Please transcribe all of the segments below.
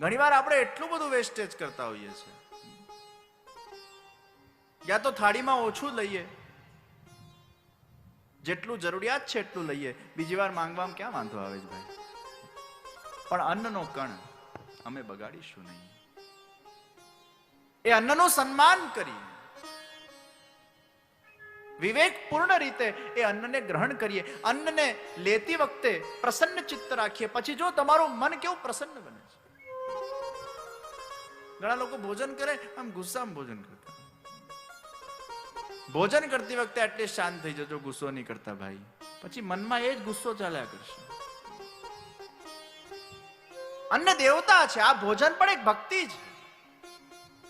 ઘણીવાર આપણે એટલું બધું વેસ્ટેજ કરતા હોઈએ છીએ. યા તો થાળીમાં ઓછું લઈએ, જેટલું જરૂરિયાત છે એટલું લઈએ. બીજી વાર માંગવામાં ક્યાં વાંધો આવે છે ભાઈ? પણ અન્નનો કણ અમે બગાડીશું નહીં. એ અન્નનું સન્માન કરી વિવેકપૂર્ણ રીતે એ અન્નને ગ્રહણ કરીએ. અન્નને લેતી વખતે પ્રસન્ન ચિત્ત રાખીએ. પછી જો તમારું મન કેવું પ્રસન્ન બને છે? ઘણા લોકો ભોજન કરે, આમ ગુસ્સામાં ભોજન કરતા. ભોજન કરતી વખતે એટલી શાંત થઈ જજો, ગુસ્સો નહીં કરતા ભાઈ. પછી મનમાં એ જ ગુસ્સો ચાલ્યા કરશે. અન્ન દેવતા છે, આ ભોજન પણ એક ભક્તિ છે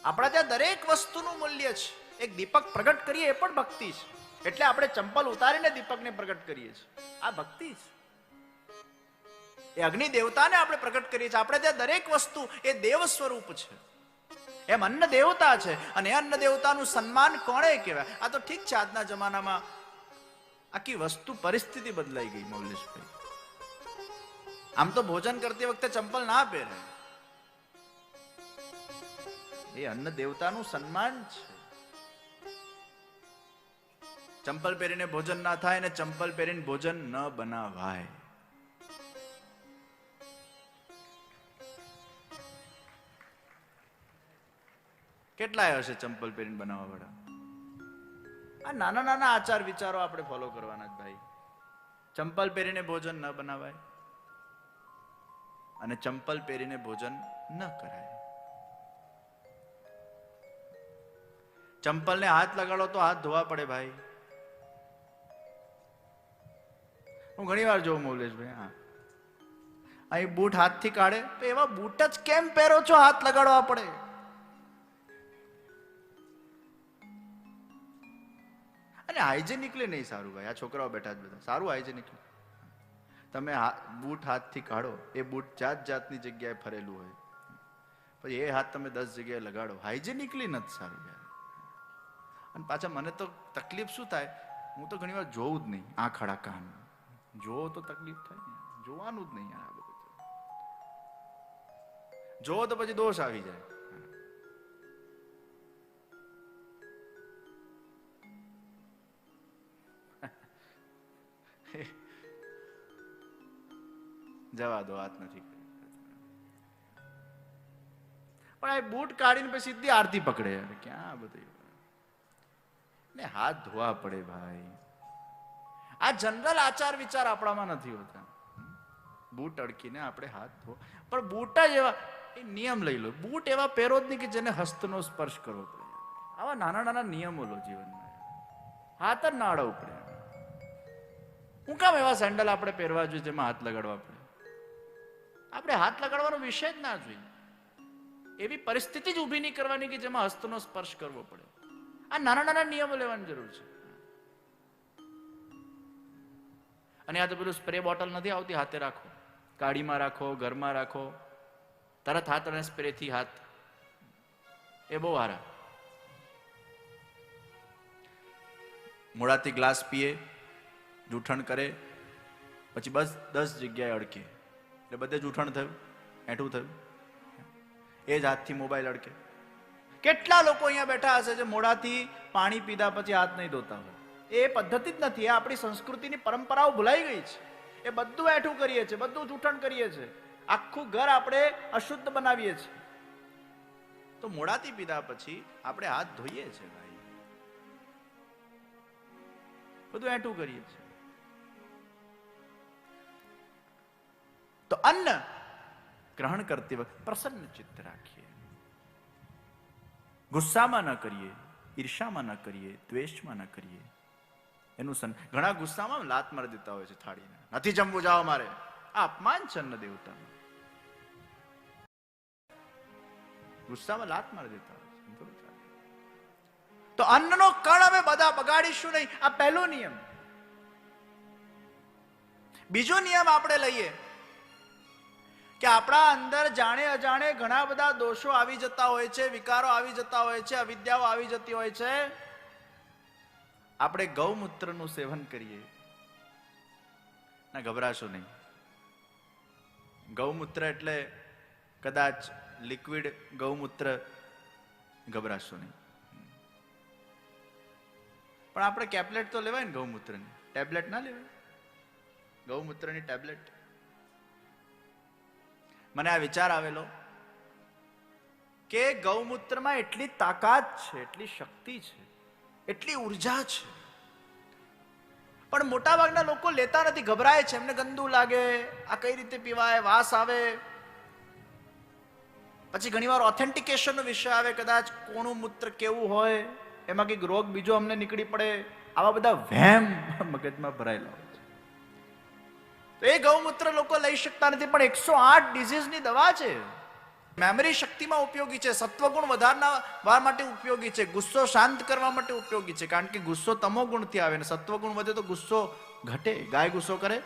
આપણા ત્યાં દરેક વસ્તુનું મૂલ્ય છે. એક દીપક પ્રગટ કરીએ એ પણ ભક્તિ છે. એટલે આપણે ચંપલ ઉતારીને દીપકને પ્રગટ કરીએ છીએ. આ ભક્તિ છે એ અગ્નિ દેવતાને આપણે પ્રગટ કરીએ છીએ. આપણે ત્યાં દરેક વસ્તુ, એ દેવ સ્વરૂપ છે. એમ અન્ન દેવતા છે. અને અન્ન દેવતાનું સન્માન કોણે કહેવાય? આ તો ઠીક છે, આજના જમાનામાં આખી વસ્તુ પરિસ્થિતિ બદલાઈ ગઈ મૌલેશભાઈ. આમ તો ભોજન કરતી વખતે ચંપલ ના પહેરે. એ અન્ન દેવતાનું સન્માન છે. ચંપલ પહેરીને ભોજન ના થાય અને ચંપલ પહેરીને ભોજન ન બનાવાય. કેટલાય હશે ચંપલ પહેરીને બનાવવા વાળા આ નાના નાના આચાર વિચારો આપણે ફોલો કરવાના જ ભાઈ. ચંપલ પહેરીને ભોજન ન બનાવાય અને ચંપલ પહેરીને ભોજન ન કરાય. ચંપલને હાથ લગાડો તો હાથ ધોવા પડે ભાઈ. હું ઘણી વાર જોઉં મૌલેશભાઈ, હા. અહીં બૂટ હાથથી કાઢે તો એવા બૂટ જ કેમ પહેરો છો? હાથ લગાડવા પડે. અને હાઇજેનિકલી નહીં સારું ભાઈ. આ છોકરાઓ બેઠા જ બધા. સારું હાઇજેનિકલી તમે બૂટ હાથથી કાઢો. એ બૂટ જાત જાતની જગ્યાએ ફરેલું હોય. પછી એ હાથ તમે દસ જગ્યાએ લગાડો. હાઇજેનિકલી નથી સારું યાર અને પાછા મને તો તકલીફ શું થાય? હું તો ઘણી વાર જોઉં જ નહીં આ ખડા કાન. જોવો તો તકલીફ થાય ને. જોવાનું જ નહીં યાર આ બધું. જોવો તો પછી દોષ આવી જાય. જવા દો વાત નથી. પણ આ બૂટ કાઢીને પછી સીધી આરતી પકડે. ક્યાં બધું? ને હાથ ધોવા પડે ભાઈ. આ જનરલ આચાર વિચાર આપણામાં નથી હોતા. બૂટ અડકીને આપણે હાથ ધો. પણ બૂટ જ એવા, એ નિયમ લઈ લો. બૂટ એવા પહેરો જ નહીં કે જેને હસ્તનો સ્પર્શ કરવો પડે. આવા નાના નાના નિયમો લો જીવનમાં. હાથ જ ના અડવું પડે હું કામ એવા સેન્ડલ આપણે પહેરવા જોઈએ જેમાં હાથ લગાડવા પડે? આપણે હાથ લગાડવાનો વિષય જ ના જોઈએ. એવી પરિસ્થિતિ જ ઊભી નહીં કરવાની કે જેમાં હસ્તનો સ્પર્શ કરવો પડે. આ નાના નાના નિયમો લેવાની જરૂર છે. અને આ તો પેલું સ્પ્રે બોટલ નથી આવતી, હાથે રાખો. કાઢીમાં રાખો, ઘરમાં રાખો. તરત હાથ અને સ્પ્રેથી હાથ. એ બહુ હારા મોડાથી ગ્લાસ પીએ જૂઠણ કરે, પછી બસ દસ જગ્યાએ અડકે એટલે બધે જૂઠણ થયું એઠું થયું. એ જ હાથથી મોબાઈલ અડકે. કેટલા લોકો અહીંયા બેઠા હશે જે મોડાથી પાણી પીધા પછી હાથ નહીં ધોતા હોય? એ પદ્ધતિ જ નથી, એ આપણી સંસ્કૃતિની પરંપરાઓ ભૂલાઈ ગઈ છે. એ બધું એઠું કરીએ છીએ, બધું જૂઠણ કરીએ છીએ. આખું ઘર આપણે અશુદ્ધ બનાવીએ છીએ. તો મોડાથી પીધા પછી આપણે હાથ ધોઈએ છીએ ભાઈ. બધું એઠું કરીએ છીએ. તો અન્ન ગ્રહણ કરતી વખતે પ્રસન્ન ચિત્ત રાખીએ. ગુસ્સામાં ન કરીએ ઈર્ષામાં ન કરીએ, દ્વેષમાં ન કરીએ. એનું સન, ઘણા ગુસ્સામાં લાત મારી દેતા હોય છે થાળીને. નથી જમવું, જાઓ મારે. આ અપમાન છે અન્ન દેવતાનું ગુસ્સામાં લાત મારી દેતા હોય છે. તો અન્નનો કણ અમે બધા બગાડીશું નહીં. આ પહેલો નિયમ. બીજો નિયમ આપણે લઈએ. કે આપણા અંદર જાણે અજાણે ઘણા બધા દોષો આવી જતા હોય છે, વિકારો આવી જતા હોય છે, અવિદ્યાઓ આવી જતી હોય છે. આપણે ગૌમૂત્રનું સેવન કરીએ. ના, ગભરાશો નહીં. ગૌમૂત્ર એટલે કદાચ લિક્વિડ ગૌમૂત્ર, ગભરાશો નહીં. પણ આપણે કેપ્લેટ તો લેવાય ને ગૌમૂત્રની. ટેબ્લેટ ના લેવાય? ગૌમૂત્રની ટેબ્લેટ. મને આ વિચાર આવેલો કે ગૌમૂત્રમાં એટલી તાકાત છે, એટલી શક્તિ છે, એટલી ઊર્જા છે. પણ મોટાભાગના લોકો લેતા નથી, ગભરાય છે, એમને ગંદુ લાગે, આ કઈ રીતે પીવાય, વાસ આવે. પછી ઘણીવાર ઓથેન્ટિકેશનનો વિષય આવે, કદાચ કોણું મૂત્ર કેવું હોય, એમાં કંઈક રોગ બીજો અમને નીકળી પડે, આવા બધા વહેમ મગજમાં ભરાયેલા હોય છે. તો એ ગૌમૂત્ર લોકો લઈ શકતા નથી, પણ એકસો આઠ ડિઝીઝની દવા છે. મેમરી શક્તિમાં ઉપયોગી છે, સત્વગુણ વધારવા માટે ઉપયોગી છે, ગુસ્સો શાંત કરવા માટે ઉપયોગી છે, કારણ કે ગુસ્સો તમો ગુણથી આવે ને સત્વગુણ વધે તો ગુસ્સો ઘટે, ગાય ગુસ્સો કરે.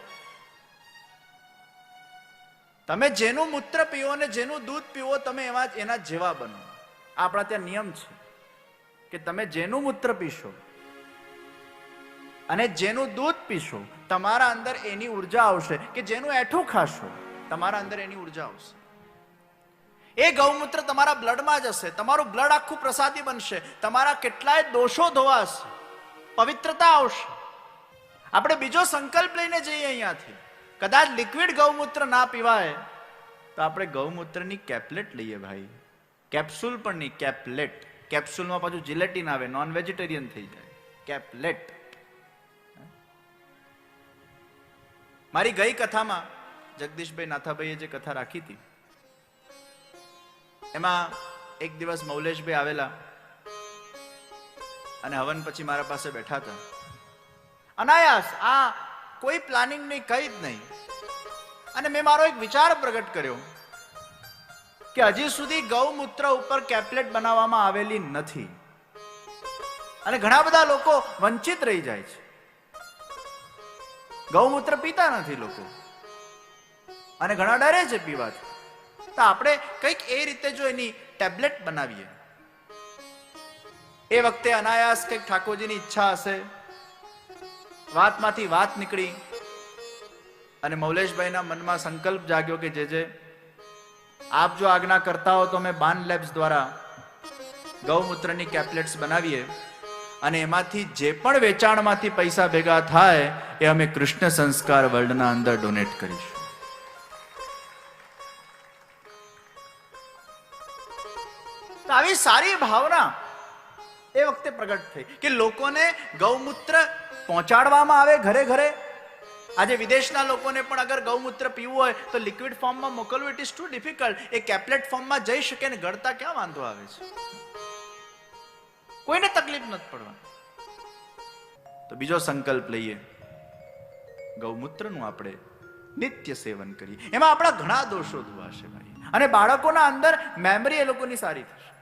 તમે જેનું મૂત્ર પીવો ને જેનું દૂધ પીવો, તમે એવા એના જેવા બનો. આપણા ત્યાં નિયમ છે કે તમે જેનું મૂત્ર પીશો અને જેનું દૂધ પીશો, તમારા અંદર એની ઊર્જા આવશે કે જેનું એઠું ખાશો, તમારા અંદર એની ઊર્જા આવશે. એ ગૌમૂત્ર તમારા બ્લડમાં જશે તમારું બ્લડ આખું પ્રસાદી બનશે, તમારા કેટલાય દોષો ધોવાશે પવિત્રતા આવશે. આપણે બીજો સંકલ્પ લઈને જઈએ અહીંયાથી. કદાચ લિક્વિડ ગૌમૂત્ર ના પીવાય, તો આપણે ગૌમૂત્રની કેપ્લેટ લઈએ ભાઈ. કેપ્સ્યુલ પણ નહીં કેપ્લેટ કેપ્સ્યુલમાં પાછું જિલેટિન આવે નોન વેજીટેરિયન થઈ જાય. કેપ્લેટ મારી ગઈ કથામાં જગદીશભાઈ નાથાભાઈએ જે કથા રાખી હતી, એમાં એક દિવસ મૌલેશભાઈ આવેલા અને હવન પછી મારા પાસે બેઠા હતા. અનાયાસ, આ કોઈ પ્લાનિંગ નહીં, કઈ જ નહીં. અને મેં મારો એક વિચાર પ્રગટ કર્યો કે હજી સુધી ગૌમૂત્ર ઉપર કેપ્લેટ બનાવવામાં આવેલી નથી. અને ઘણા બધા લોકો વંચિત રહી જાય છે. ગૌમૂત્ર પીતા નથી લોકો. અને ઘણા ડરે છે પીવાથી તો આપણે કંઈક એ રીતે જો એની ટેબ્લેટ બનાવીએ. એ વખતે અનાયાસ કંઈક ઠાકોરજીની ઈચ્છા હશે. વાતમાંથી વાત નીકળી. અને મૌલેશભાઈના મનમાં સંકલ્પ જાગ્યો કે જે જે, આપ જો આજ્ઞા કરતા હો તો અમે બાન લેબ્સ દ્વારા ગૌમૂત્રની કેપ્લેટ્સ બનાવીએ. અને એમાંથી જે પણ વેચાણમાંથી પૈસા ભેગા થાય, એ અમે કૃષ્ણ સંસ્કાર વર્લ્ડના અંદર ડોનેટ કરીશું. આવી સારી ભાવના એ વખતે પ્રગટ થઈ કે લોકોને ગૌમૂત્ર પહોંચાડવામાં આવે ઘરે ઘરે. આજે વિદેશના લોકોને પણ અગર ગૌમૂત્ર પીવું હોય તો લિક્વિડ ફોર્મમાં મોકલવું it is too difficult a caplet ફોર્મમાં જઈ શકે ને ગળતા ક્યાં વાંધો આવે છે? કોઈને તકલીફ નથી પડવાની. તો બીજો સંકલ્પ લઈએ. ગૌમૂત્રનું આપણે નિત્ય સેવન કરીએ. એમાં આપણા ઘણા દોષો ધોવાશે ભાઈ. અને બાળકોના અંદર મેમરી એ લોકોની સારી થશે.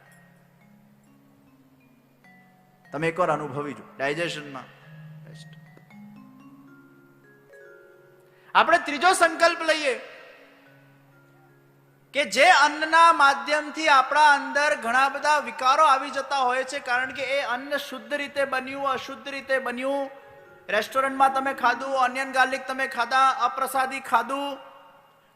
તમે એકવાર અનુભવી જો ડાયજેશનમાં આપણે ત્રીજો સંકલ્પ લઈએ. કે જે અન્નના માધ્યમથી આપણા અંદર ઘણા બધા વિકારો આવી જતા હોય છે, કારણ કે એ અન્ન શુદ્ધ રીતે બન્યું, અશુદ્ધ રીતે બન્યું. રેસ્ટોરન્ટમાં તમે ખાધું ઓનિયન ગાર્લિક તમે ખાધા, અપ્રસાદી ખાધું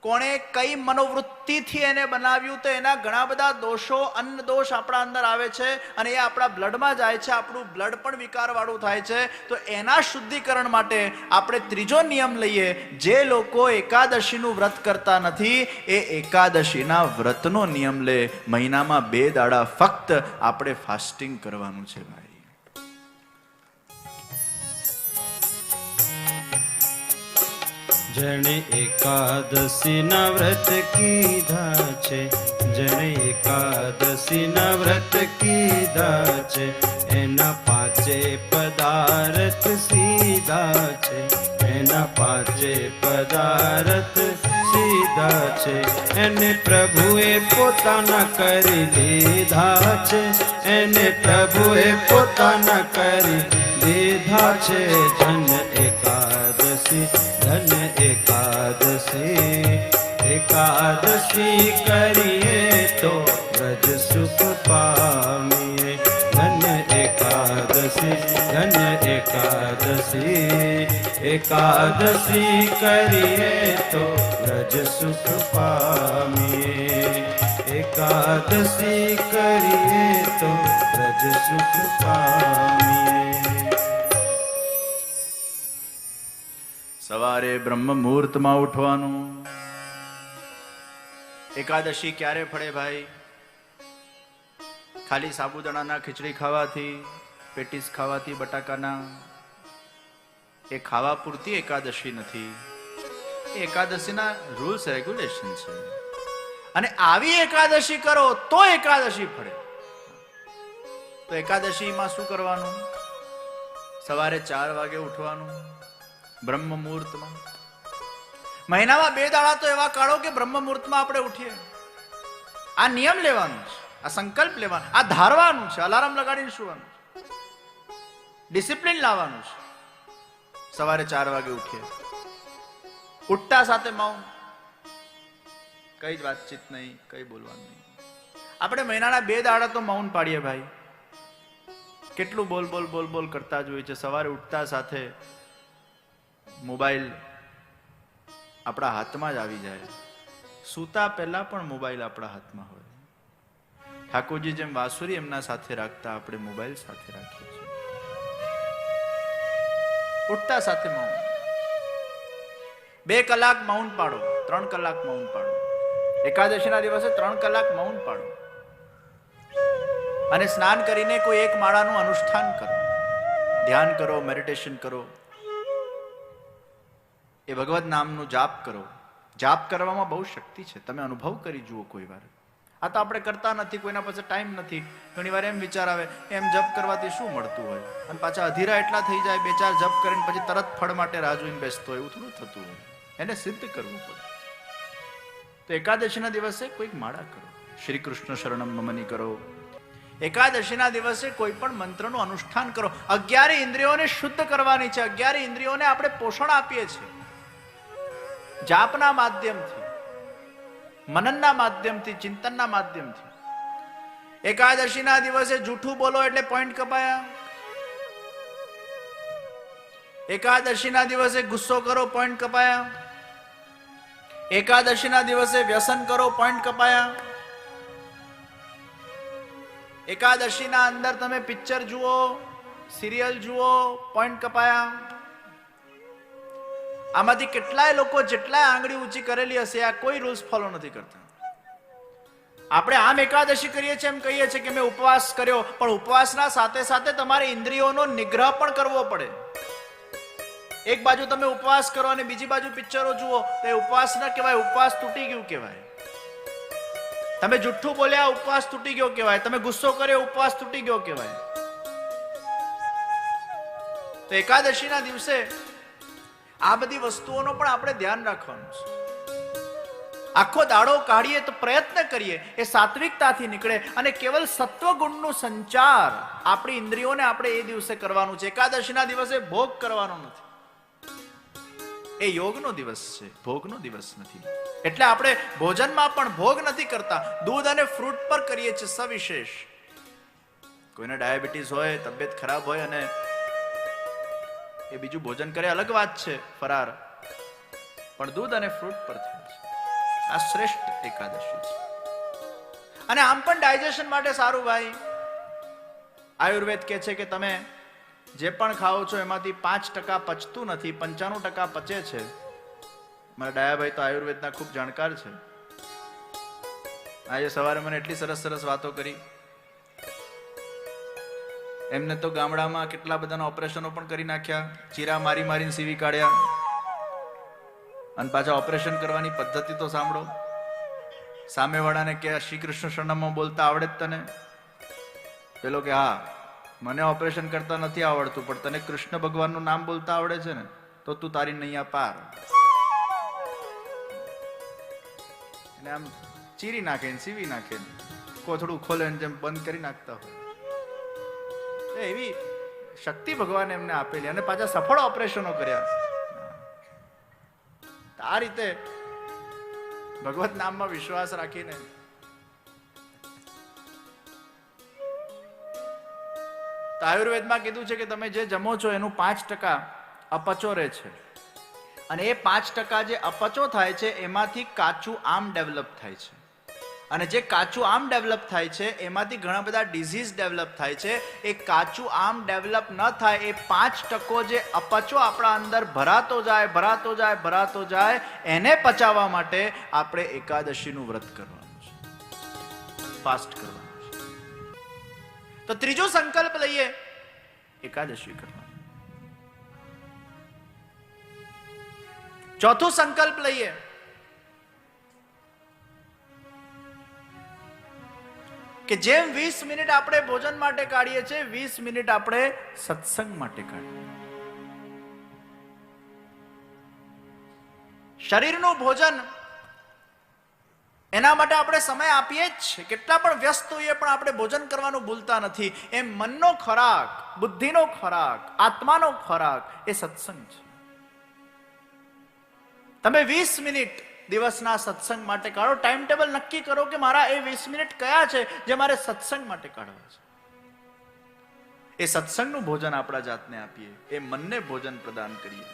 કોણે કઈ મનોવૃત્તિથી એને બનાવ્યું તો એના ઘણા બધા દોષો, અન્ન દોષ આપણા અંદર આવે છે અને એ આપણા બ્લડમાં જાય છે, આપણું બ્લડ પણ વિકારવાળું થાય છે. તો એના શુદ્ધિકરણ માટે આપણે ત્રીજો નિયમ લઈએ. જે લોકો એકાદશીનું વ્રત કરતા નથી, એ એકાદશીના વ્રતનો નિયમ લે. મહિનામાં બે દાડા ફક્ત આપણે ફાસ્ટિંગ કરવાનું છે, ભાઈ. જણે એકાદશીના વ્રત કીધા છે, જણે એકાદશીના વ્રત કીધા છે, એના પાંચે પદાર્થ સીધા છે, એના પાંચે પદાર્થ સીધા છે, એને પ્રભુએ પોતાના કરી લીધા છે, એને પ્રભુએ પોતાના કરી લીધા છે, જન એકાદશી ધન એકાદશી એકાદશી કરીએ તો વ્રજ સુખ પામીએ ધન એકાદશી ધન એકાદશી એકાદશી કરીએ તો વ્રજ સુખ પામીએ એકાદશી કરીએ તો રજ સુખ પામીએ સવારે બ્રહ્મ મુહૂર્તમાં ઉઠવાનું. એકાદશી ક્યારે ફળે ભાઈ? ખાલી સાબુદાણાના ખીચડી ખાવાથી, પેટીસ ખાવાથી, બટાકાના. એ ખાવા પૂરતી એકાદશી નથી. એ એકાદશીના રૂલ્સ રેગ્યુલેશન છે. અને આવી એકાદશી કરો તો એકાદશી ફળે. તો એકાદશીમાં શું કરવાનું? સવારે ચાર વાગે ઉઠવાનું. બ્રહ્મ મુહૂર્તમાં મહિનામાં બે દાડા તો એવા કાઢો કે બ્રહ્મ મુહૂર્તમાં આપણે ઉઠીએ. આ નિયમ લેવાનો છે, આ સંકલ્પ લેવાનો આ ધારવાનું છે, અલાર્મ લગાડીને સુવાનું ડિસિપ્લિન લાવવાનું છે. સવારે ચાર વાગે ઉઠીએ. ઉઠતા સાથે માઉન કઈ જ વાતચીત નહીં, કઈ બોલવાનું નહીં. આપણે મહિનાના બે દાડા તો મૌન પાડીએ ભાઈ. કેટલું બોલ બોલ બોલ બોલ કરતા જ હોય છે. સવારે ઉઠતા સાથે મોબાઈલ આપણા હાથમાં જ આવી જાય. સૂતા પહેલા પણ મોબાઈલ આપણા હાથમાં હોય. ઠાકોરજી જેમ વાસુરી એમના સાથે રાખતા આપણે મોબાઈલ સાથે રાખીએ છીએ. ઉઠતા સાથે મૌન. બે કલાક મૌન પાડો, ત્રણ કલાક મૌન પાડો. એકાદશીના દિવસે ત્રણ કલાક મૌન પાડો. અને સ્નાન કરીને કોઈ એક માળાનું અનુષ્ઠાન કરો. ધ્યાન કરો, મેડિટેશન કરો. એ ભગવત નામનું જાપ કરો. જાપ કરવામાં બહુ શક્તિ છે. તમે અનુભવ કરી જુઓ કોઈ વાર. આ તો આપણે કરતા નથી, કોઈના પાસે ટાઈમ નથી. ઘણી વાર એમ વિચાર આવે, એમ જપ કરવાથી શું મળતું હોય? અને પાછા અધીરા એટલા થઈ જાય, બે ચાર જપ કરીને પછી તરત ફળ માટે રાહ જોઈને બેસતો હોય, એવું થોડું થતું હોય. એને સિદ્ધ કરવું પડે. તો એકાદશીના દિવસે કોઈક માળા કરો. શ્રી કૃષ્ણ શરણમ મમની કરો. એકાદશીના દિવસે કોઈ પણ મંત્રનું અનુષ્ઠાન કરો. અગિયારે ઇન્દ્રિયોને શુદ્ધ કરવાની છે. અગિયારે ઇન્દ્રિયોને આપણે પોષણ આપીએ છીએ. જાપના માધ્યમથી, મનનના માધ્યમથી, ચિંતનના માધ્યમથી. એકાદશીના દિવસે જૂઠું બોલો એટલે પોઈન્ટ કપાયા. એકાદશીના દિવસે ગુસ્સો કરો પોઈન્ટ કપાયા. એકાદશીના દિવસે વ્યસન કરો પોઈન્ટ કપાયા. એકાદશીના અંદર તમે પિક્ચર જુઓ સિરિયલ જુઓ પોઈન્ટ કપાયા. આમાંથી કેટલાય લોકો જેટલાય આંગળી ઊંચી કરેલી હશે, આ કોઈ રૂલ્સ ફોલો નથી કરતા. આપણે આમ એકાદશી કરીએ છીએ એમ કહીએ છીએ કે મેં ઉપવાસ કર્યો, પણ ઉપવાસના સાથે સાથે તમારે ઇન્દ્રિયોનો નિગ્રહ પણ કરવો પડે. એક બાજુ તમે ઉપવાસ કરો અને બીજી બાજુ પિક્ચરો જુઓ, તો એ ઉપવાસ ના કહેવાય, ઉપવાસ તૂટી ગયું કહેવાય. તમે જુઠ્ઠું બોલ્યા, ઉપવાસ તૂટી ગયો કહેવાય. તમે ગુસ્સો કર્યો, ઉપવાસ તૂટી ગયો કહેવાય. તો એકાદશીના દિવસે આ બધી વસ્તુઓનો પણ આપણે ધ્યાન રાખવાનું છે. આખો દાડો કાઢીએ તો પ્રયત્ન કરીએ, એ સાત્વિકતાથી નીકળે અને કેવલ સત્વગુણનો સંચાર આપણી ઇન્દ્રિયોને આપણે એ દિવસે કરવાનું છે. એકાદશીના દિવસે ભોગ કરવાનો નથી. એ યોગનો દિવસ છે, ભોગનો દિવસ નથી. એટલે આપણે ભોજનમાં પણ ભોગ નથી કરતા. દૂધ અને ફ્રૂટ પર કરીએ છીએ સવિશેષ. કોઈને ડાયાબિટીસ હોય, તબિયત ખરાબ હોય અને એ બીજું ભોજન કરે, અલગ વાત છે, ફરાર. પણ દૂધ અને ફ્રૂટ પર છે. આ શ્રેષ્ઠ એકાદશી છે. અને આમ પણ ડાયજેશન માટે સારું ભાઈ. આયુર્વેદ કહે છે કે તમે જે પણ ખાઓ છો, એમાંથી પાંચ ટકા પચતું નથી, પંચાણું ટકા પચે છે. મારા ડાયાભાઈ તો આયુર્વેદના ખૂબ જાણકાર છે. આજે સવારે મને એટલી સરસ સરસ વાતો કરી. એમને તો ગામડામાં કેટલા બધાના ઓપરેશનો પણ કરી નાખ્યા, ચીરા મારી મારીને સીવી કાઢ્યા. અને પાછા ઓપરેશન કરવાની પદ્ધતિ તો સાંભળો. સામેવાળાને કે શ્રી કૃષ્ણ શરણમાં બોલતા આવડે જ તને? પેલો કે, હા, મને ઓપરેશન કરતા નથી આવડતું, પણ તને કૃષ્ણ ભગવાનનું નામ બોલતા આવડે છે ને, તો તું તારી નૈયા પાર. અને આમ ચીરી નાખે ને સીવી નાખે ને કોથળું ખોલે ને જેમ બંધ કરી નાખતા હોય. એવી શક્તિ ભગવાને એમને આપેલી અને પાછા સફળ ઓપરેશનો કર્યા. આ રીતે ભગવત નામમાં વિશ્વાસ રાખીને આયુર્વેદમાં કીધું છે કે તમે જે જમો છો એનું પાંચ ટકા અપચો રહે છે. અને એ પાંચ ટકા જે અપચો થાય છે, એમાંથી કાચું આમ ડેવલપ થાય છે. અને જે કાચું આમ ડેવલપ થાય છે, એમાંથી ઘણા બધા ડિઝીઝ ડેવલપ થાય છે. એ કાચું આમ ડેવલપ ન થાય, એ પાંચ ટકો જે અપચો આપણા અંદર ભરાતો જાય ભરાતો જાય ભરાતો જાય, એને પચાવવા માટે આપણે એકાદશીનું વ્રત કરવાનું છે. ફાસ્ટ કરવાનું છે. તો ત્રીજો સંકલ્પ લઈએ. એકાદશી કરવાનું. ચોથો સંકલ્પ લઈએ. કે જેમ વીસ મિનિટ આપણે ભોજન માટે કાઢીએ છીએ, વીસ મિનિટ આપણે સત્સંગ માટે કાઢીએ. શરીરનું ભોજન એના માટે આપણે સમય આપીએ જ છે કેટલા પણ વ્યસ્ત હોઈએ પણ આપણે ભોજન કરવાનું ભૂલતા નથી. એમ મનનો ખોરાક, બુદ્ધિનો ખોરાક, આત્માનો ખોરાક એ સત્સંગ છે. તમે વીસ મિનિટ દિવસના સત્સંગ માટે કાઢો. ટાઈમ ટેબલ નક્કી કરો કે મારા એ વીસ મિનિટ કયા છે જે મારે સત્સંગ માટે કાઢવા છે. એ સત્સંગનું ભોજન આપણા જાતને આપીએ. એ મનને ભોજન પ્રદાન કરીએ.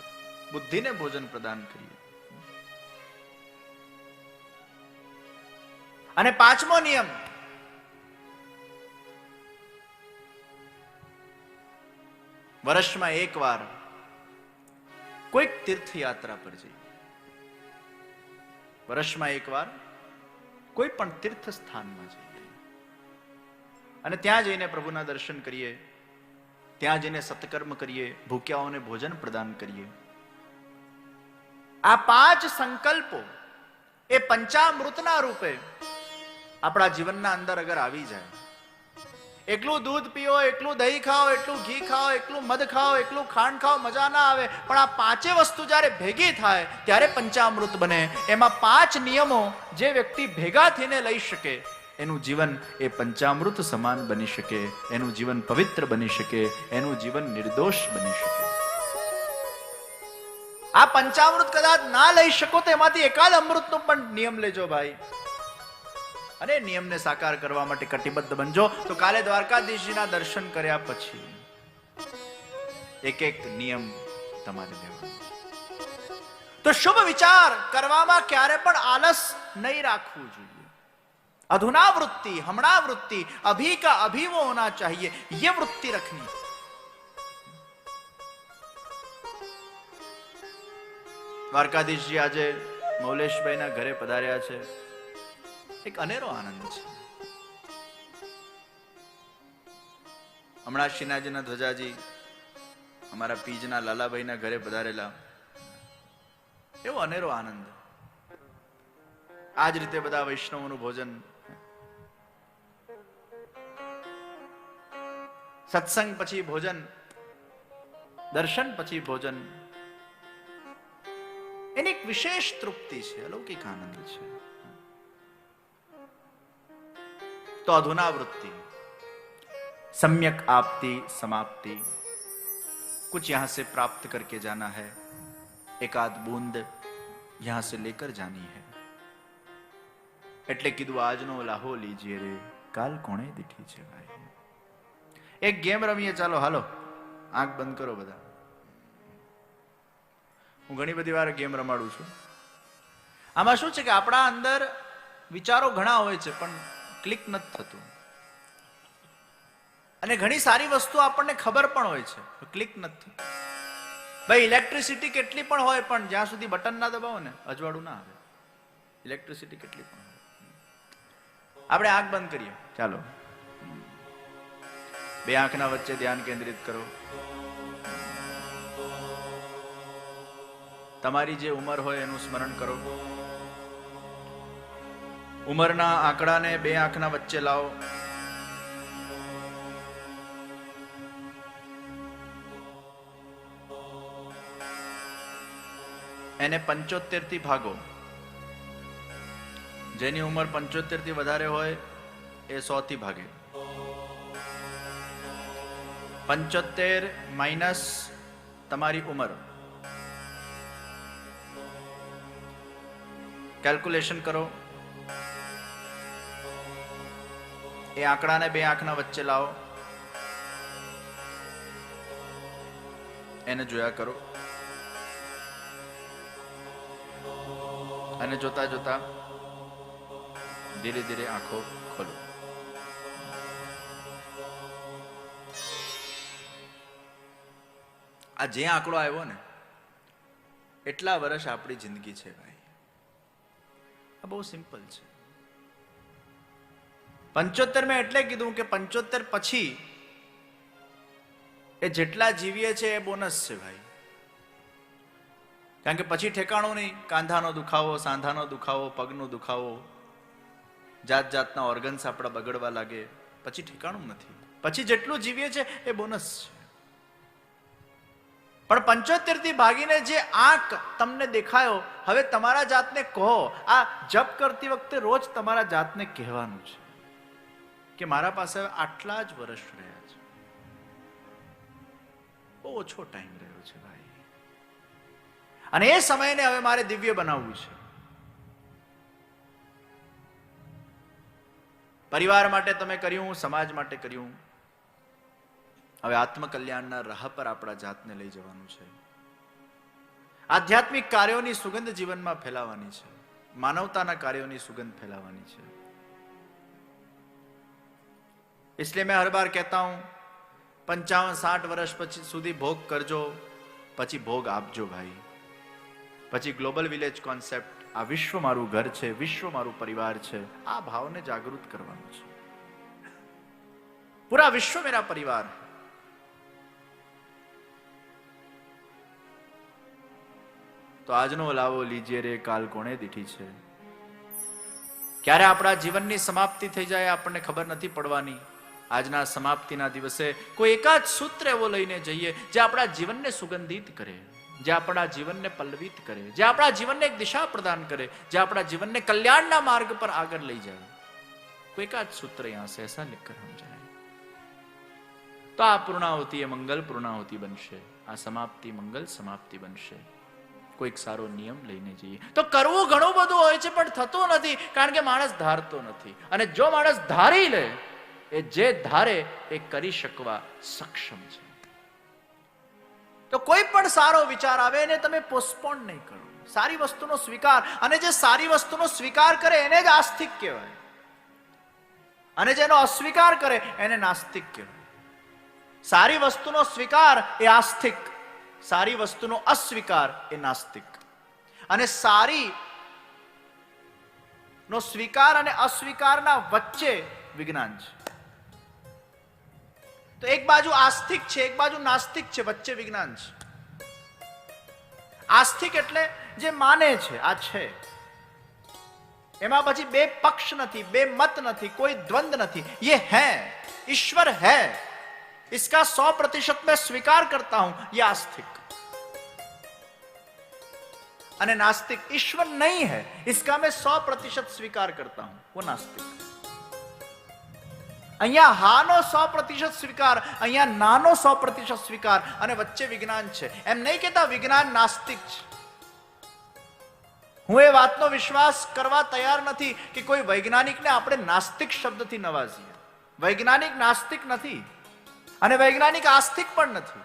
બુદ્ધિને ભોજન પ્રદાન કરીએ. અને પાંચમો નિયમ. વર્ષમાં એક વાર કોઈક તીર્થયાત્રા પર જઈએ. વર્ષમાં એકવાર કોઈ પણ તીર્થ સ્થાનમાં જઈએ અને ત્યાં જઈને પ્રભુના દર્શન કરીએ, ત્યાં જઈને સત્કર્મ કરીએ, ભૂખ્યાઓને ભોજન પ્રદાન કરીએ. આ પાંચ સંકલ્પો એ પંચામૃતના રૂપે આપણા જીવનના અંદર અગર આવી જાય એકલું દૂધ પીઓ એટલું દહીં ખાઓ એટલું ઘી ખાઓ એટલું મધ ખાઓ એટલું ખાંડ ખાઓ, મજા ના આવે. પણ આ પાંચે વસ્તુ જ્યારે ભેગી થાય, ત્યારે પંચામૃત બને. એમાં પાંચ નિયમો જે વ્યક્તિ ભેગા થઈને લઈ શકે. એનું જીવન એ પંચામૃત સમાન બની શકે. એનું જીવન પવિત્ર બની શકે. એનું જીવન નિર્દોષ બની શકે. આ પંચામૃત કદાચ ના લઈ શકો તો એમાંથી એકાદ અમૃતનો પણ નિયમ લેજો ભાઈ. અને નિયમને સાકાર કરવા માટે કટિબદ્ધ બનજો. તો કાલે દ્વારકાધીશજીના દર્શન કર્યા પછી એક એક નિયમ તમારે લેવાનો. તો શુભ વિચાર કરવામાં ક્યારે પણ આલસ નહીં રાખવું જોઈએ. અધુના વૃત્તિ હમણા વૃત્તિ અભી કા અભી હોના ચાહીએ. યે વૃત્તિ રખની. દ્વારકાધીશજી આજે મૌલેશભાઈના ઘરે પધાર્યા છે. એક અનેરો આનંદ છે. હમણાં શ્રીનાજીના ધ્વજાજી અમારા પીજના લાલાભાઈના ઘરે પધારેલા. એવો અનેરો આનંદ. આ જ રીતે બધા વૈષ્ણવોનું ભોજન. સત્સંગ પછી ભોજન, દર્શન પછી ભોજન. એની એક વિશેષ તૃપ્તિ છે, અલૌકિક આનંદ છે. तो अधुनावृत्ति सम्यक आपती समाप्ति कुछ यहां से प्राप्त करके जाना है एक आध बूंद यहां से लेकर जानी है એટલે કીધું આજનો લાહો લીજીએ રે કાલ કોણે દીઠી છે ભાઈ એક ગેમ રમીએ ચાલો હાલો આંખ બંધ કરો બધા હું ઘણી બધી વાર ગેમ રમાડું છું આમાં શું છે કે આપણા અંદર વિચારો ઘણા હોય છે પણ ક્લિક નથી થતું. અને ઘણી સારી વસ્તુ આપણને ખબર પણ હોય છે ક્લિક નથી ભાઈ, ઇલેક્ટ્રિસિટી કેટલી પણ હોય, પણ જ્યાં સુધી બટન ના દબાવો ને, અજવાળું ના આવે. ઇલેક્ટ્રિસિટી કેટલી પણ હોય. આપણે આંખ બંધ કરીએ. ચાલો. બે આંખના વચ્ચે ધ્યાન કેન્દ્રિત કરો. તમારી જે ઉંમર હોય એનું સ્મરણ કરો. ઉંમરના આંકડાને બે આંખના વચ્ચે લાવો. એને પંચોતેરથી ભાગો. જેની ઉંમર પંચોતેરથી વધારે હોય, એ સો થી ભાગે. પંચોતેર માઇનસ તમારી ઉંમર. કેલ્ક્યુલેશન કરો. એ આંકડાને બે આંખના વચ્ચે લાવો. એને જોયા કરો. અને જોતા જોતા ધીરે ધીરે આંખો ખોલો. આ જે આંકડો આવ્યો ને, એટલા વર્ષ આપણી જિંદગી છે ભાઈ. આ બહુ સિમ્પલ છે. પંચોતેર મેં એટલે કીધું કે પંચોતેર પછી એ જેટલા જીવીએ છે એ બોનસ છે ભાઈ. કારણ કે પછી ઠેકાણું નહીં, કાંધાનો દુખાવો, સાંધાનો દુખાવો, પગનો દુખાવો જાત જાતના ઓર્ગન્સ આપણા બગડવા લાગે. પછી ઠેકાણું નથી. પછી જેટલું જીવીએ છે એ બોનસ છે. પણ પંચોતેરથી ભાગીને જે આંક તમને દેખાયો, હવે તમારા જાતને કહો, આ જપ કરતી વખતે રોજ તમારા જાતને કહેવાનું છે. કે મારા પાસે આટલા જ વર્ષ રહ્યા છે. બહુ ઓછો ટાઈમ રહ્યો છે ભાઈ. અને એ સમયને હવે મારે દિવ્ય બનાવવું છે. પરિવાર માટે તમે કર્યું, સમાજ માટે કર્યું. હવે આત્મકલ્યાણના રાહ પર આપણા જાતને લઈ જવાનું છે. આધ્યાત્મિક કાર્યોની સુગંધ જીવનમાં ફેલાવાની છે. માનવતાના કાર્યોની સુગંધ ફેલાવાની છે. इसलिए मैं हर बार कहता हूं પંચાવન સાઠ વર્ષ પછી સુધી ભોગ કરજો પછી ભોગ આપજો ભાઈ પછી ગ્લોબલ વિલેજ કોન્સેપ્ટ આ વિશ્વ મારું ઘર છે વિશ્વ મારું પરિવાર છે આ ભાવને જાગૃત કરવાનું છે પૂરા વિશ્વ મેરા પરિવાર है. તો આજનો લાવો લીજીએ રે કાલ કોણે દીઠી છે ક્યારે આપણા જીવનની સમાપ્તિ થઈ જાય આપણને ખબર નથી પડવાની આજના સમાપ્તિના દિવસે કોઈ એકાદ સૂત્ર એવો લઈને જઈએ જે આપણા જીવનને સુગંધિત કરે, જે આપણા જીવનને પલ્લવિત કરે, જે આપણા જીવનને એક દિશા પ્રદાન કરે, જે આપણા જીવનને કલ્યાણના માર્ગ પર આગળ લઈ જાય. કોઈ એકાદ સૂત્ર યહાં સે એસા તો આ પૂર્ણાહુતિ એ મંગલ પૂર્ણાહુતિ બનશે. આ સમાપ્તિ મંગલ સમાપ્તિ બનશે. કોઈક સારો નિયમ લઈને જઈએ. તો કરવું ઘણું બધું હોય છે, પણ થતું નથી, કારણ કે માણસ ધારતો નથી. અને જો માણસ ધારી લે એ જે ધારે એ કરી શકવા સક્ષમ છે. તો કોઈ પણ સારો વિચાર આવે એને તમે પોસ્ટપોન નહીં કરો. સારી વસ્તુનો સ્વીકાર અને જે સારી વસ્તુનો સ્વીકાર કરે એને જ આસ્તિક કહેવાય. અને જેનો અસ્વીકાર કરે એને નાસ્તિક કહેવાય. સારી વસ્તુનો સ્વીકાર એ આસ્તિક, સારી વસ્તુનો અસ્વીકાર એ નાસ્તિક. અને સારી નો સ્વીકાર અને અસ્વીકારના વચ્ચે વિજ્ઞાન છે. તો એક બાજુ આસ્તિક છે એક બાજુ નાસ્તિક છે વચ્ચે વિજ્ઞાન છે આસ્તિક એટલે જે માને છે આ છે એમાં પછી બે પક્ષ નથી બે મત નથી કોઈ દ્વંદ નથી ये है ईश्वर है इसका सौ प्रतिशत मैं स्वीकार करता हूं ये आस्तिक અને नास्तिक ईश्वर नहीं है इसका मैं सौ प्रतिशत स्वीकार करता हूं वो नास्तिक અહીંયા હાનો સો પ્રતિશત સ્વીકાર, અહીંયા નાનો સો પ્રતિશત સ્વીકાર અને વચ્ચે વિજ્ઞાન છે. એમ નહીં કહેતા વિજ્ઞાન નાસ્તિક છે. હું એ વાતનો વિશ્વાસ કરવા તૈયાર નથી કે કોઈ વૈજ્ઞાનિકને આપણે નાસ્તિક શબ્દથી નવાજીએ. વૈજ્ઞાનિક નાસ્તિક નથી અને વૈજ્ઞાનિક આસ્તિક પણ નથી.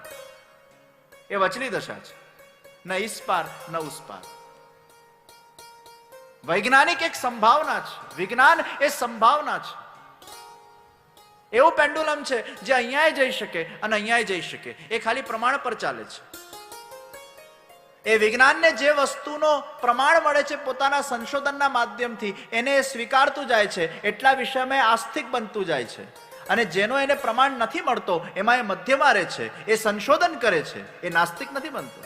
એ વચની દશા છે. ન ઇસ ન ઉસપાર. વૈજ્ઞાનિક એક સંભાવના છે. વિજ્ઞાન એ સંભાવના છે. એવું પેન્ડુલમ છે જે અહીંયા જઈ શકે અને અહીંયા જઈ શકે. એ ખાલી પ્રમાણ પર ચાલે છે. એ વિજ્ઞાનને જે વસ્તુનો પ્રમાણ મળે છે પોતાના સંશોધનના માધ્યમથી, એને સ્વીકારતું જાય છે, એટલા વિષયમાં આસ્તિક બનતું જાય છે. અને જેનો એને પ્રમાણ નથી મળતો, એમાં એ મધ્યમાં રહે છે, એ સંશોધન કરે છે, એ નાસ્તિક નથી બનતો.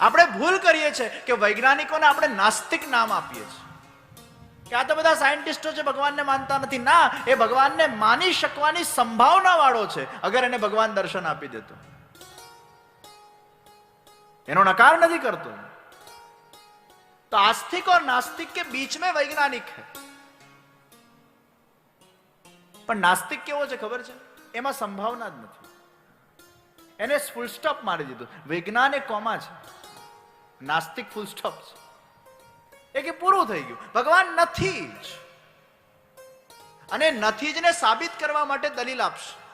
આપણે ભૂલ કરીએ છીએ કે વૈજ્ઞાનિકોને આપણે નાસ્તિક નામ આપીએ છીએ. કે આ તો બધા સાયન્ટિસ્ટો છે, ભગવાનને માનતા નથી. ના, એ ભગવાનને માની શકવાની સંભાવના વાળો છે. અગર એને ભગવાન દર્શન આપી દેતો. એનો નકાર નથી કરતો. તો આસ્તિક ઓર નાસ્તિક કે બીચ મેં વૈજ્ઞાનિક હે? પણ નાસ્તિક કેવો છે ખબર છે? એમાં સંભાવના જ નથી. એને ફૂલ સ્ટોપ મારી દીધું. વૈજ્ઞાન એ કોમા છે? નાસ્તિક ફૂલ સ્ટોપ છે. એ કે પૂરું થઈ ગયું. ભગવાન નથી જ. અને નથી જ ને સાબિત કરવા માટે દલીલ આપશે.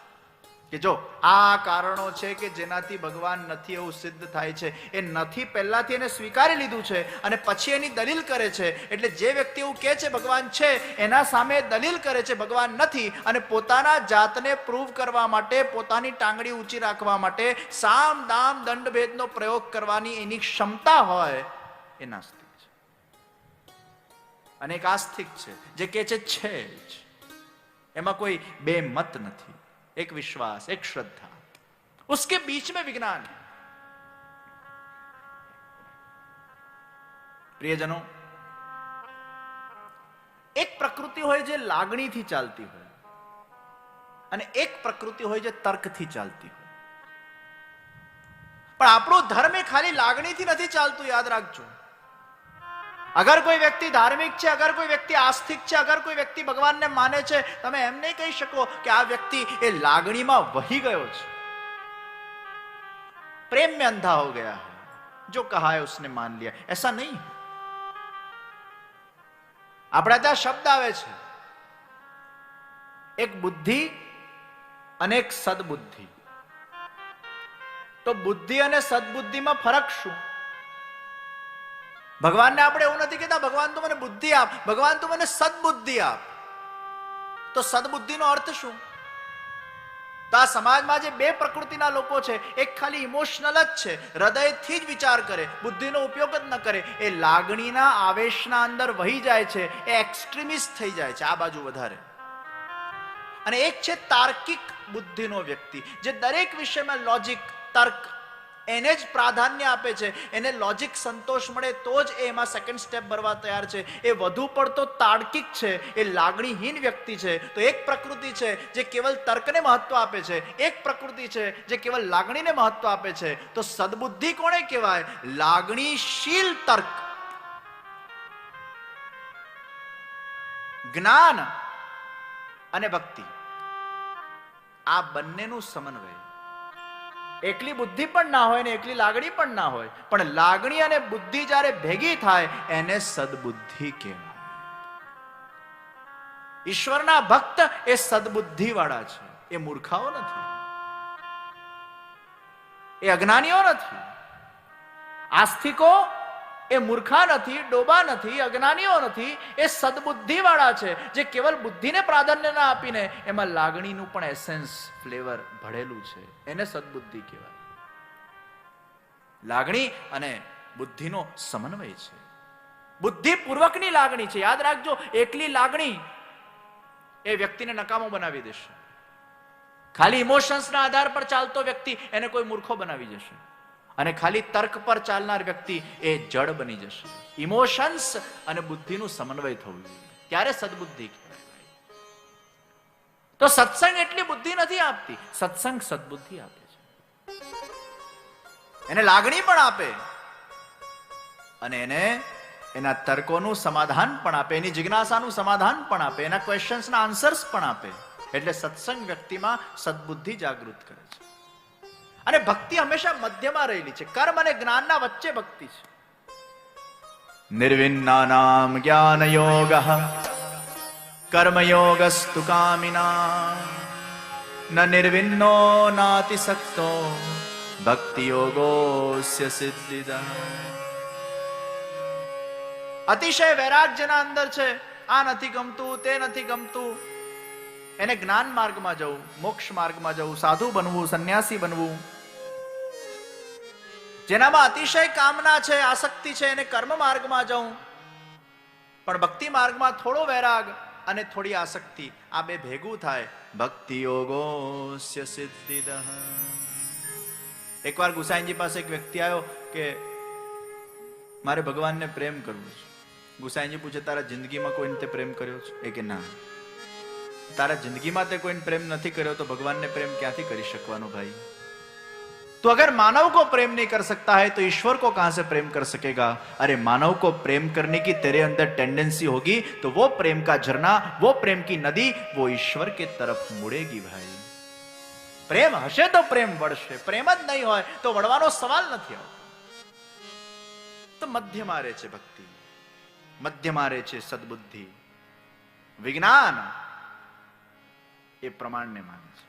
કે જો આ કારણો છે કે જેનાથી ભગવાન નથી એવું સિદ્ધ થાય છે, એ નથી પહેલાથી એને સ્વીકારી લીધું છે અને પછી એની દલીલ કરે છે, એટલે જે વ્યક્તિ એવું કહે છે ભગવાન છે, એના સામે દલીલ કરે છે ભગવાન નથી અને પોતાના જાતને પ્રૂવ કરવા માટે, પોતાની ટાંગડી ઊંચી રાખવા માટે સામ દામ દંડ ભેદનો પ્રયોગ કરવાની એની ક્ષમતા હોય, એ નાસ્તિક અને એક આસ્તિક છે જે કહે છે છે જ એમાં કોઈ બે મત નથી एक विश्वास एक श्रद्धा उसके बीच में विज्ञान है પ્રિયજનો એક પ્રકૃતિ હોય જે લાગણીથી ચાલતી હોય અને એક પ્રકૃતિ હોય જે તર્કથી ચાલતી હોય પણ આપણો ધર્મ એ ખાલી લાગણીથી નથી ચાલતું યાદ રાખજો અગર કોઈ વ્યક્તિ ધાર્મિક છે અગર કોઈ વ્યક્તિ આસ્તિક છે અગર કોઈ વ્યક્તિ ભગવાનને માને છે તમે એમ નહીં કહી શકો કે આ વ્યક્તિ એ લાગણીમાં વહી ગયો છે प्रेम में अंधा हो गया है जो कहा है उसने मान लिया ऐसा नहीं આપણા ત્યાં શબ્દ આવે છે એક બુદ્ધિ અને એક સદબુદ્ધિ તો બુદ્ધિ અને સદબુદ્ધિમાં ફરક શું ભગવાનને આપણે એવું નથી કહેતા, ભગવાન તું મને બુદ્ધિ આપ, ભગવાન તું મને સદબુદ્ધિ આપ. તો સદબુદ્ધિનો અર્થ શું? તો આ સમાજમાં જે બે પ્રકૃતિના લોકો છે, એક ખાલી ઇમોશનલ જ છે, હૃદયથી જ વિચાર કરે, બુદ્ધિનો ઉપયોગ જ ન કરે, એ લાગણીના આવેશના અંદર વહી જાય છે, એ એક્સ્ટ્રીમિસ્ટ થઈ જાય છે, આ બાજુ વધારે. અને એક છે તાર્કિક બુદ્ધિનો વ્યક્તિ, જે દરેક વિષયમાં લોજિક તર્ક એને જ પ્રાધાન્ય આપે છે. એને લોજિક સંતોષ મળે તો જ એમાં સેકન્ડ સ્ટેપ ભરવા તૈયાર છે. એ વધુ પડતો તાર્કિક છે. એ લાગણીહીન વ્યક્તિ છે. તો એક પ્રકૃતિ છે જે કેવલ તર્કને મહત્વ આપે છે. એક પ્રકૃતિ છે જે કેવલ લાગણીને મહત્વ આપે છે. તો સદબુદ્ધિ કોણે કહેવાય? લાગણીશીલ તર્ક. જ્ઞાન અને ભક્તિ. આ બંનેનું સમન્વય. એકલી બુદ્ધિ પણ ના હોય ને એકલી લાગણી પણ ના હોય. પણ લાગણી અને બુદ્ધિ જ્યારે ભેગી થાય, એને સદબુદ્ધિ કહેવાય. ઈશ્વરના ભક્ત એ સદબુદ્ધિ વાળા છે. એ મૂર્ખાઓ નથી. એ અજ્ઞાનીઓ નથી. આસ્તિકો એ મૂર્ખા નથી, ડોબા નથી, અજ્ઞાનીઓ નથી, એ સદબુદ્ધિ વાળા છે, જે કેવલ બુદ્ધિને પ્રાધાન્ય ના આપીને એમાં લાગણીનું પણ એસેન્સ ફ્લેવર ભળેલું છે. એને સદબુદ્ધિ કહેવાય. લાગણી અને બુદ્ધિનો સમન્વય છે. બુદ્ધિપૂર્વકની લાગણી છે. યાદ રાખજો, એકલી લાગણી એ વ્યક્તિને નકામો બનાવી દેશે. ખાલી ઇમોશન્સના આધાર પર ચાલતો વ્યક્તિ એને કોઈ મૂર્ખો બનાવી જશે અને ખાલી તર્ક પર ચાલનાર વ્યક્તિ એ જડ બની જશે. ઇમોશન્સ અને બુદ્ધિનું સમન્વય થવું જોઈએ. ત્યારે સદબુદ્ધિ તો સત્સંગ એટલી બુદ્ધિ નથી આપતી. સત્સંગ સદબુદ્ધિ આપે છે. એને લાગણી પણ આપે. અને એને એના તર્કોનું સમાધાન પણ આપે. એની જિજ્ઞાસાનું સમાધાન પણ આપે. એના ક્વેશ્ચન્સના આન્સર્સ પણ આપે. એટલે સત્સંગ વ્યક્તિમાં સદબુદ્ધિ જાગૃત કરે છે. અને ભક્તિ હંમેશા મધ્યમાં રહેલી છે. કર્મ અને જ્ઞાનના વચ્ચે ભક્તિ છે. નિર્વિન્નાનામ જ્ઞાન યોગ કર્મયોગસ્તુ કામિના. ન નિર્વિન્નો નાતિસક્તો ભક્તિ યોગોસ્ય સિદ્ધિદા. અતિશય વૈરાગ્યના અંદર છે આ નથી ગમતું તે નથી ગમતું. એને જ્ઞાન માર્ગમાં જવું મોક્ષ માર્ગમાં જવું સાધુ બનવું સંન્યાસી બનવું જેનામાં અતિશય કામના છે, આસક્તિ છે, એને કર્મ માર્ગમાં જવું. પણ ભક્તિ માર્ગમાં થોડો વૈરાગ અને થોડી આસક્તિ, આ બે ભેગું થાય. ભક્તિ યોગો સિદ્ધિદઃ એકવાર ગુસાઈજી પાસે એક વ્યક્તિ આવ્યો કે, મારે ભગવાનને પ્રેમ કરવો છે. ગુસાઈનજી પૂછે, તારા જિંદગીમાં કોઈને તે પ્રેમ કર્યો છે? એ કે, ના. તારા જિંદગીમાં તે કોઈને પ્રેમ નથી કર્યો, તો ભગવાનને પ્રેમ ક્યાંથી કરી શકવાનો ભાઈ? तो अगर मानव को प्रेम नहीं कर सकता है तो ईश्वर को कहां से प्रेम कर सकेगा अरे मानव को प्रेम करने की तेरे अंदर टेंडेंसी होगी तो वो प्रेम का झरना वो प्रेम की नदी वो ईश्वर के तरफ मुड़ेगी भाई પ્રેમ હશે તો પ્રેમ વળશે પ્રેમ જ નહીં હોય તો વળવાનો સવાલ નથી આવતો તો મધ્યમાં રહે છે ભક્તિ મધ્યમાં રહે છે સદબુદ્ધિ વિજ્ઞાન એ પ્રમાણને માને છે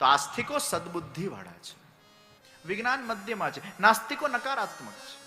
તો આસ્તિકો સદબુદ્ધિ વાળા છે વિજ્ઞાન મધ્યમાં છે. નાસ્તિકો નકારાત્મક છે.